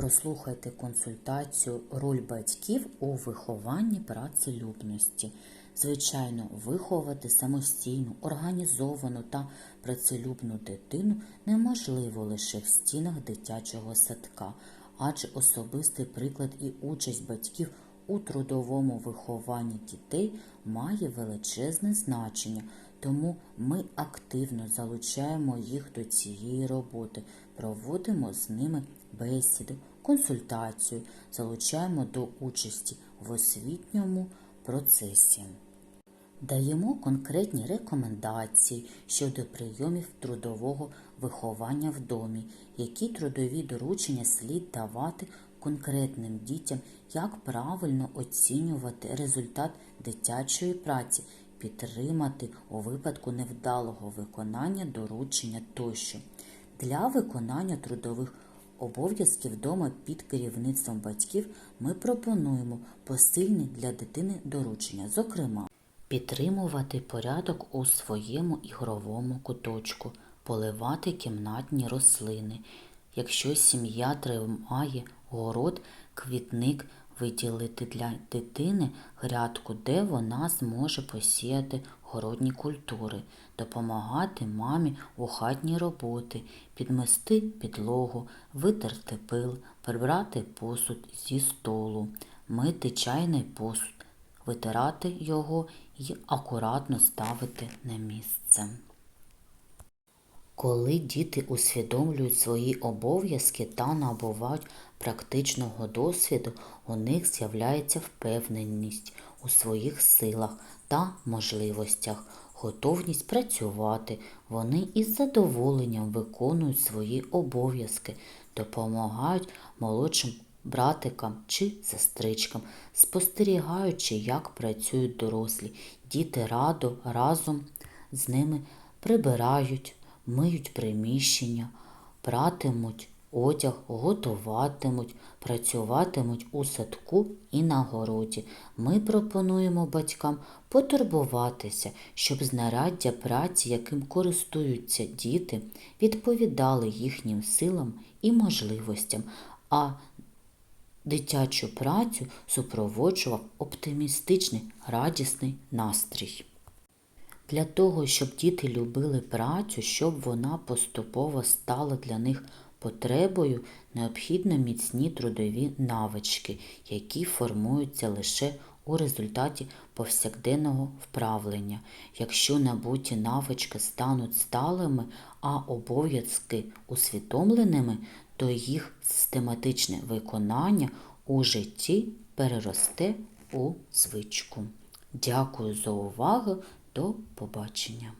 Прослухайте консультацію роль батьків у вихованні працелюбності. Звичайно, виховати самостійну, організовану та працелюбну дитину неможливо лише в стінах дитячого садка, адже особистий приклад і участь батьків у трудовому вихованні дітей має величезне значення, тому ми активно залучаємо їх до цієї роботи, проводимо з ними бесіди, консультацію, залучаємо до участі в освітньому процесі. Даємо конкретні рекомендації щодо прийомів трудового виховання в домі, які трудові доручення слід давати конкретним дітям, як правильно оцінювати результат дитячої праці, підтримати у випадку невдалого виконання доручення тощо. Для виконання трудових обов'язків вдома під керівництвом батьків ми пропонуємо посильні для дитини доручення, зокрема, підтримувати порядок у своєму ігровому куточку, поливати кімнатні рослини. Якщо сім'я тримає город, квітник виділити для дитини грядку, де вона зможе посіяти городні культури, допомагати мамі у хатній роботи, підмести підлогу, витерти пил, прибрати посуд зі столу, мити чайний посуд, витирати його і акуратно ставити на місце. Коли діти усвідомлюють свої обов'язки та набувають практичного досвіду, у них з'являється впевненість у своїх силах та можливостях, готовність працювати. Вони із задоволенням виконують свої обов'язки, допомагають молодшим братикам чи сестричкам, спостерігаючи, як працюють дорослі. Діти радо разом з ними прибирають, миють приміщення, пратимуть одяг, готуватимуть, працюватимуть у садку і на городі. Ми пропонуємо батькам потурбуватися, щоб знаряддя праці, яким користуються діти, відповідали їхнім силам і можливостям, а дитячу працю супроводжував оптимістичний, радісний настрій. Для того, щоб діти любили працю, щоб вона поступово стала для них потребою, необхідно міцні трудові навички, які формуються лише у результаті повсякденного вправлення. Якщо набуті навички стануть сталими, а обов'язки усвідомленими, то їх систематичне виконання у житті переросте у звичку. Дякую за увагу. До побачення!